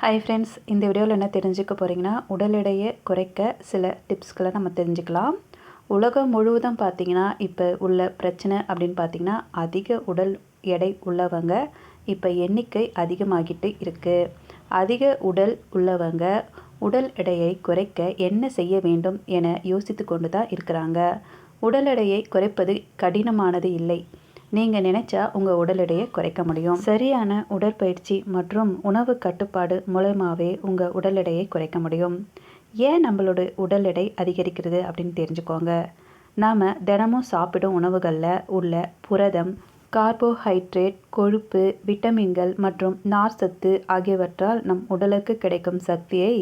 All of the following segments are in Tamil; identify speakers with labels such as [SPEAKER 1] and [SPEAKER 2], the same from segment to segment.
[SPEAKER 1] ஹாய் ஃப்ரெண்ட்ஸ் இந்த வீடியோவில் என்ன தெரிஞ்சுக்க போகிறீங்கன்னா உடல் எடையை குறைக்க சில டிப்ஸ்களை நம்ம தெரிஞ்சுக்கலாம். உலகம் முழுவதும் பார்த்திங்கன்னா இப்போ உள்ள பிரச்சனை அப்படின்னு பார்த்திங்கன்னா அதிக உடல் எடை உள்ளவங்க இப்போ எண்ணிக்கை அதிகமாகிட்டு இருக்குது அதிக உடல் உள்ளவங்க உடல் எடையை குறைக்க என்ன செய்ய வேண்டும் என யோசித்து கொண்டு தான் இருக்கிறாங்க. உடல் எடையை குறைப்பது கடினமானது இல்லை. நீங்கள் நினைச்சா உங்கள் உடல் எடையை குறைக்க முடியும். சரியான உடற்பயிற்சி மற்றும் உணவு கட்டுப்பாடு மூலயமாவே உங்கள் உடல் எடையை குறைக்க முடியும். ஏன் நம்மளோட உடல் எடை அதிகரிக்கிறது அப்படின்னு தெரிஞ்சுக்கோங்க. நாம் தினமும் சாப்பிடும் உணவுகளில் உள்ள புரதம் கார்போஹைட்ரேட் கொழுப்பு விட்டமின்கள் மற்றும் நார் சத்து ஆகியவற்றால் நம் உடலுக்கு கிடைக்கும் சக்தியை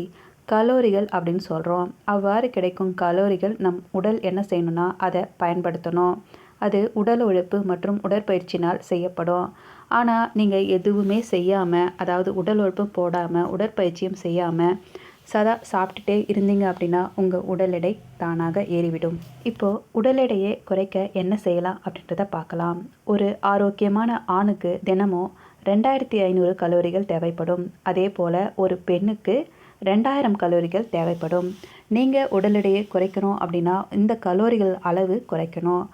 [SPEAKER 1] கலோரிகள் அப்படின்னு சொல்கிறோம் அவ்வாறு கிடைக்கும் கலோரிகள் நம் உடல் என்ன செய்யணும்னா அதை பயன்படுத்தணும். அது உடல் உழைப்பு மற்றும் உடற்பயிற்சினால் செய்யப்படும். ஆனால் நீங்கள் எதுவுமே செய்யாமல் அதாவது உடல் உழைப்பு போடாமல் உடற்பயிற்சியும் செய்யாமல் சதா சாப்பிட்டுட்டே இருந்தீங்க அப்படின்னா உங்கள் உடல் எடை தானாக ஏறிவிடும். இப்போது உடல் எடையை குறைக்க என்ன செய்யலாம் அப்படின்றத பார்க்கலாம். ஒரு ஆரோக்கியமான ஆணுக்கு தினமும் ரெண்டாயிரத்தி ஐநூறு கலோரிகள் தேவைப்படும். அதே போல் ஒரு பெண்ணுக்கு ரெண்டாயிரம் கலோரிகள் தேவைப்படும். நீங்கள் உடல் எடையை குறைக்கணும் அப்படின்னா இந்த கலோரிகள் அளவு குறைக்கணும்.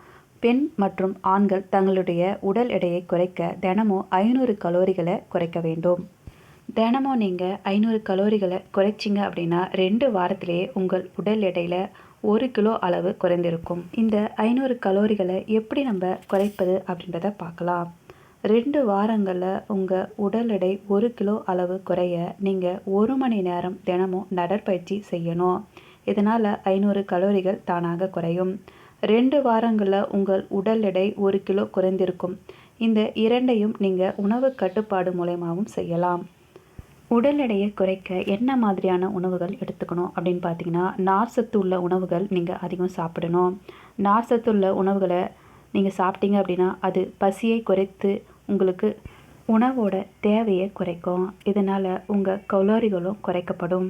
[SPEAKER 1] பெண் மற்றும் ஆண்கள் தங்களுடைய உடல் எடையை குறைக்க தினமும் ஐநூறு கலோரிகளை குறைக்க வேண்டும். தினமும் நீங்கள் ஐநூறு கலோரிகளை குறைச்சிங்க அப்படின்னா ரெண்டு வாரத்திலேயே உங்கள் உடல் எடையில் ஒரு கிலோ அளவு குறைந்திருக்கும். இந்த ஐநூறு கலோரிகளை எப்படி நம்ம குறைப்பது அப்படின்றத பார்க்கலாம். ரெண்டு வாரங்களில் உங்கள் உடல் எடை ஒரு கிலோ அளவு குறைய நீங்கள் ஒரு மணி நேரம் தினமும் நடற்பயிற்சி செய்யணும். இதனால் ஐநூறு கலோரிகள் தானாக குறையும். ரெண்டு வாரங்களில் உங்கள் உடல் எடை ஒரு கிலோ குறைந்திருக்கும். இந்த இரண்டையும் நீங்கள் உணவு கட்டுப்பாடு மூலயமாவும் செய்யலாம். உடல் எடையை குறைக்க என்ன மாதிரியான உணவுகள் எடுத்துக்கணும் அப்படின்னு பார்த்தீங்கன்னா நார் சத்து உள்ள உணவுகள் நீங்கள் அதிகம் சாப்பிடணும். நார் சத்து உள்ள உணவுகளை நீங்கள் சாப்பிட்டீங்க அப்படின்னா அது பசியை குறைத்து உங்களுக்கு உணவோட தேவையை குறைக்கும். இதனால் உங்கள் கலோரிகளும் குறைக்கப்படும்.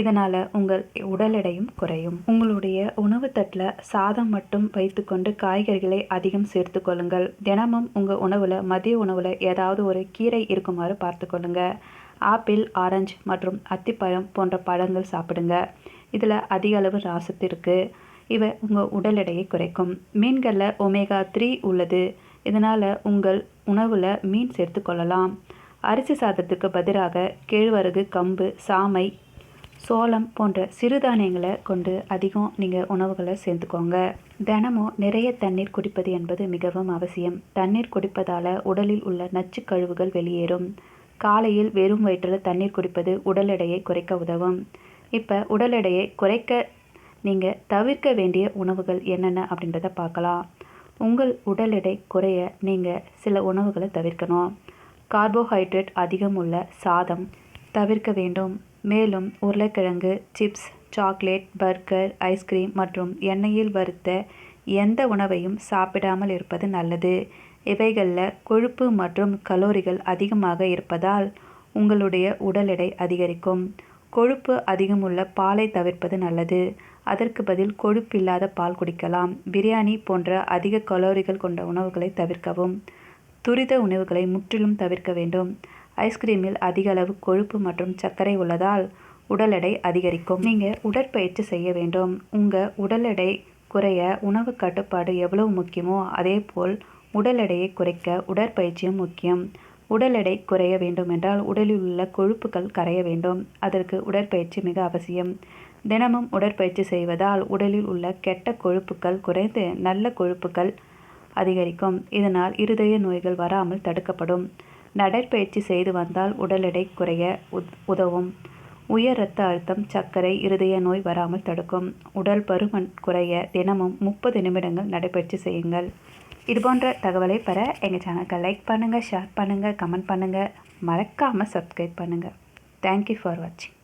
[SPEAKER 1] இதனால் உங்கள் உடல் எடையும் குறையும். உங்களுடைய உணவு தட்டில் சாதம் மட்டும் வைத்துக்கொண்டு காய்கறிகளை அதிகம் சேர்த்து கொள்ளுங்கள். தினமும் உங்கள் உணவில் மதிய உணவில் ஏதாவது ஒரு கீரை இருக்குமாறு பார்த்துக்கொள்ளுங்க ஆப்பிள் ஆரஞ்சு மற்றும் அத்திப்பழம் போன்ற பழங்கள் சாப்பிடுங்க. இதில் அதிக அளவு ராசத்து இருக்குது இவை உங்கள் உடல் எடையை குறைக்கும். மீன்களில் ஒமேகா த்ரீ உள்ளது. இதனால் உங்கள் உணவில் மீன் சேர்த்து கொள்ளலாம். அரிசி சாதத்துக்கு பதிலாக கேழ்வரகு கம்பு சாமை சோளம் போன்ற சிறுதானியங்களை கொண்டு அதிகம் நீங்கள் உணவுகளை சேர்த்துக்கோங்க. தினமும் நிறைய தண்ணீர் குடிப்பது என்பது மிகவும் அவசியம். தண்ணீர் குடிப்பதால் உடலில் உள்ள நச்சு கழிவுகள் வெளியேறும். காலையில் வெறும் வயிற்றில் தண்ணீர் குடிப்பது உடல் எடையை குறைக்க உதவும். இப்போ உடல் எடையை குறைக்க நீங்கள் தவிர்க்க வேண்டிய உணவுகள் என்னென்ன அப்படின்றத பார்க்கலாம். உங்கள் உடல் எடை குறைய நீங்கள் சில உணவுகளை தவிர்க்கணும். கார்போஹைட்ரேட் அதிகம் உள்ள சாதம் தவிர்க்க வேண்டும். மேலும் உருளைக்கிழங்கு சிப்ஸ் சாக்லேட் பர்கர் ஐஸ்கிரீம் மற்றும் எண்ணெயில் வறுத்த எந்த உணவையும் சாப்பிடாமல் இருப்பது நல்லது. இவைகளில் கொழுப்பு மற்றும் கலோரிகள் அதிகமாக இருப்பதால் உங்களுடைய உடல் எடை அதிகரிக்கும். கொழுப்பு அதிகமுள்ள பாலை தவிர்ப்பது நல்லது. அதற்கு பதில் கொழுப்பில்லாத பால் குடிக்கலாம். பிரியாணி போன்ற அதிக கலோரிகள் கொண்ட உணவுகளை தவிர்க்கவும். துரித உணவுகளை முற்றிலும் தவிர்க்க வேண்டும். ஐஸ்கிரீமில் அதிக அளவு கொழுப்பு மற்றும் சர்க்கரை உள்ளதால் உடல் எடை அதிகரிக்கும். நீங்கள் உடற்பயிற்சி செய்ய வேண்டும். உங்கள் உடல் எடை குறைய உணவு கட்டுப்பாடு எவ்வளவு முக்கியமோ அதே போல் உடல் எடையை குறைக்க உடற்பயிற்சியும் முக்கியம். உடல் எடை குறைய வேண்டுமென்றால் உடலில் உள்ள கொழுப்புகள் கரைய வேண்டும். அதற்கு உடற்பயிற்சி மிக அவசியம். தினமும் உடற்பயிற்சி செய்வதால் உடலில் உள்ள கெட்ட கொழுப்புகள் குறைந்து நல்ல கொழுப்புகள் அதிகரிக்கும். இதனால் இருதய நோய்கள் வராமல் தடுக்கப்படும். நடைப்பயிற்சி செய்து வந்தால் உடல் எடை குறைய உதவும். உயர் இரத்த அழுத்தம் சர்க்கரை இருதய நோய் வராமல் தடுக்கும். உடல் பருமன் குறைய தினமும் முப்பது நிமிடங்கள் நடைப்பயிற்சி செய்யுங்கள். இது போன்ற தகவலை பெற எங்கள் சேனலுக்கு லைக் பண்ணுங்கள் ஷேர் பண்ணுங்கள் கமெண்ட் பண்ணுங்கள் மறக்காமல் சப்ஸ்கிரைப் பண்ணுங்கள் தேங்க்யூ ஃபார் வாட்சிங்